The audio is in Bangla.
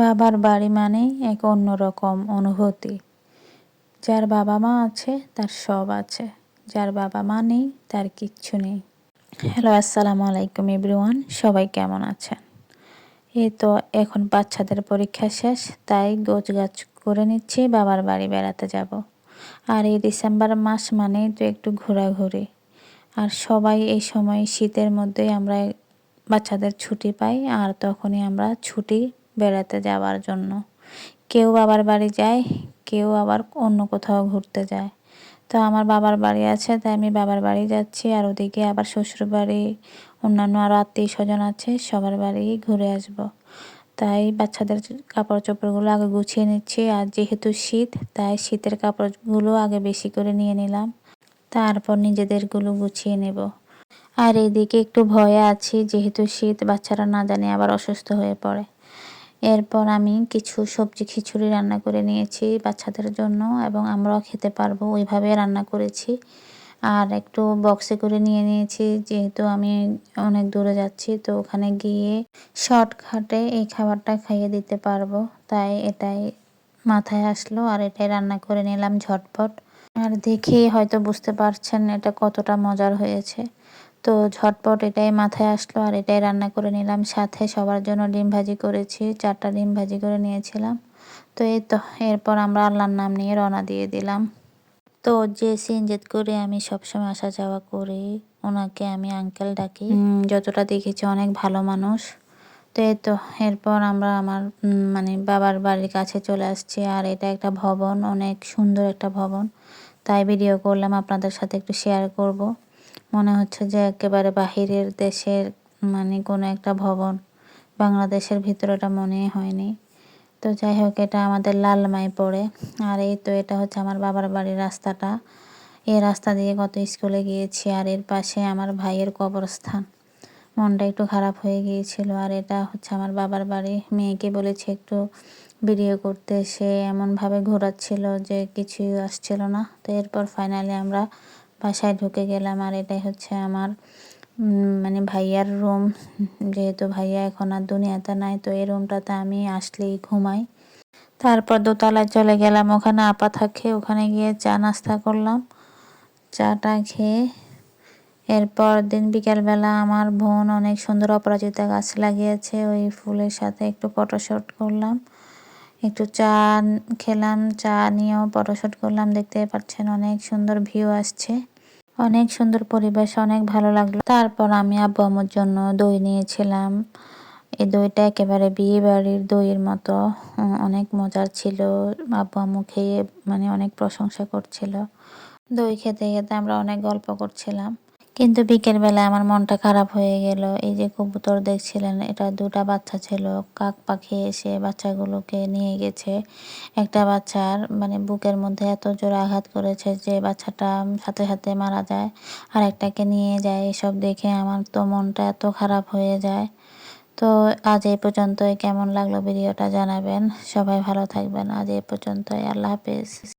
বাবার বাড়ি মানেই এক অন্যরকম অনুভূতি। যার বাবা মা আছে, তার সব আছে। যার বাবা মা নেই, তার কিচ্ছু নেই। হ্যালো, আসসালামু আলাইকুম এভরিওয়ান, সবাই কেমন আছেন? এই তো এখন বাচ্চাদের পরীক্ষা শেষ, তাই গোছ গাছ করে নিচ্ছি, বাবার বাড়ি বেড়াতে যাব। আর এই ডিসেম্বর মাস মানেই তো একটু ঘোরাঘুরি। আর সবাই এই সময় শীতের মধ্যেই আমরা বাচ্চাদের ছুটি পাই, আর তখনই আমরা ছুটি বেড়াতে যাওয়ার জন্য। কেউ বাবার বাড়ি যায়, কেউ আবার অন্য কোথাও ঘুরতে যায়। তো আমার বাবার বাড়ি আছে, তাই আমি বাবার বাড়ি যাচ্ছি। আর ওদিকে আবার শ্বশুর বাড়ি অন্যান্য আরও আত্মীয় স্বজন আছে, সবার বাড়ি ঘুরে আসব। তাই বাচ্চাদের কাপড় চোপড়গুলো আগে গুছিয়ে নিচ্ছি। আর যেহেতু শীত, তাই শীতের কাপড়গুলো আগে বেশি করে নিয়ে নিলাম। তারপর নিজেদেরগুলো গুছিয়ে নেব। আর এদিকে একটু ভয়ে আছি, যেহেতু শীত, বাচ্চারা না জানে আবার অসুস্থ হয়ে পড়ে। এরপর আমি কিছু সবজি খিচুড়ি রান্না করে নিয়েছি বাচ্চাদের জন্য এবং আমরাও খেতে পারব ওইভাবে রান্না করেছি। আর একটু বক্সে করে নিয়ে নিয়েছি, যেহেতু আমি অনেক দূরে যাচ্ছি, তো ওখানে গিয়ে শর্টকাটে এই খাবারটা খাইয়ে দিতে পারব। তাই এটাই মাথায় আসলো আর এটাই রান্না করে নিলাম ঝটপট। আর দেখেই হয়তো বুঝতে পারছেন এটা কতটা মজার হয়েছে। তো ঝটপট এটাই মাথায় আসলো আর এটাই রান্না করে নিলাম। সাথে সবার জন্য ডিম ভাজি করেছি চারটা ডিম ভাজি করে নিয়েছিলাম। তো এই তো এরপর আমরা আল্লাহর নাম নিয়ে রওনা দিয়ে দিলাম। তো যে সিনজেদ করে আমি সবসময় আসা যাওয়া করি। ওনাকে আমি আঙ্কেল ডাকি। যতটা দেখেছি অনেক ভালো মানুষ। তো এই তো এরপর আমরা আমার মানে বাবার বাড়ির কাছে চলে আসছি। আর এটা একটা ভবন অনেক সুন্দর একটা ভবন। তাই ভিডিও করলাম আপনাদের সাথে একটু শেয়ার করব। মনে হচ্ছে যে একেবারে বাহিরের দেশের মানে কোনো একটা ভবন, বাংলাদেশের ভিতরেটা মনে হয়নি। তো যাই হোক, এটা আমাদের লালমাই পড়ে। আর এই তো এটা হচ্ছে আমার বাবার বাড়ির রাস্তাটা। এই রাস্তা দিয়ে কত স্কুলে গিয়েছি আর এর পাশে আমার ভাইয়ের কবরস্থান। মনটা একটু খারাপ হয়ে গিয়েছিল। আর এটা হচ্ছে আমার বাবার বাড়ি। মেয়েকে বলেছি একটু ভিডিও করতে। সে এমনভাবে ঘোরাচ্ছিল যে কিছুই আসছিল না। তো এরপর ফাইনালি আমরা বাসায় ঢুকে গেলাম আর এটাই হচ্ছে আমার মানে ভাইয়ার রুম যেহেতু ভাইয়া এখন আর দুনিয়াতে নাই, তো এই রুমটাতে আমি আসলেই ঘুমাই। তারপর দোতলায় চলে গেলাম, ওখানে আপা থাকে, ওখানে গিয়ে চা নাস্তা করলাম। চাটা খেয়ে এরপর দিন বিকেলবেলা আমার বোন অনেক সুন্দর অপরাজিতা গাছ লাগিয়েছে, ওই ফুলের সাথে একটু ফটোশ্যুট করলাম। একটু চা খেলাম, চা নিয়েও ফটোশ্যুট করলাম। দেখতে পাচ্ছেন অনেক সুন্দর ভিউ আসছে। অনেক সুন্দর পরিবেশ, অনেক ভালো লাগল। তারপর আমি আব্বু আম্মুর জন্য দই নিয়েছিলাম। এই দইটা একেবারে বিয়ে বাড়ির দইয়ের মতো অনেক মজার ছিল। আব্বু আম্মু খেয়ে মানে অনেক প্রশংসা করছিল। দই খেতে খেতে আমরা অনেক গল্প করছিলাম। কিন্তু বিকেলবেলা আমার মনটা খারাপ হয়ে গেল। এই যে কবুতর দেখছিলেন, এটা দুটা বাচ্চা ছিল। কাক পাখি এসে বাচ্চাগুলোকে নিয়ে গেছে। একটা বাচ্চার মানে বুকের মধ্যে এত জোরে আঘাত করেছে যে বাচ্চাটা সাথে সাথে মারা যায়, আর একটাকে নিয়ে যায়। এসব দেখে আমার তো মনটা এত খারাপ হয়ে যায়। তো আজ এই পর্যন্তই। কেমন লাগল ভিডিওটা জানাবেন। সবাই ভালো থাকবেন। আজ এই পর্যন্তই। আল্লাহ হাফেজ।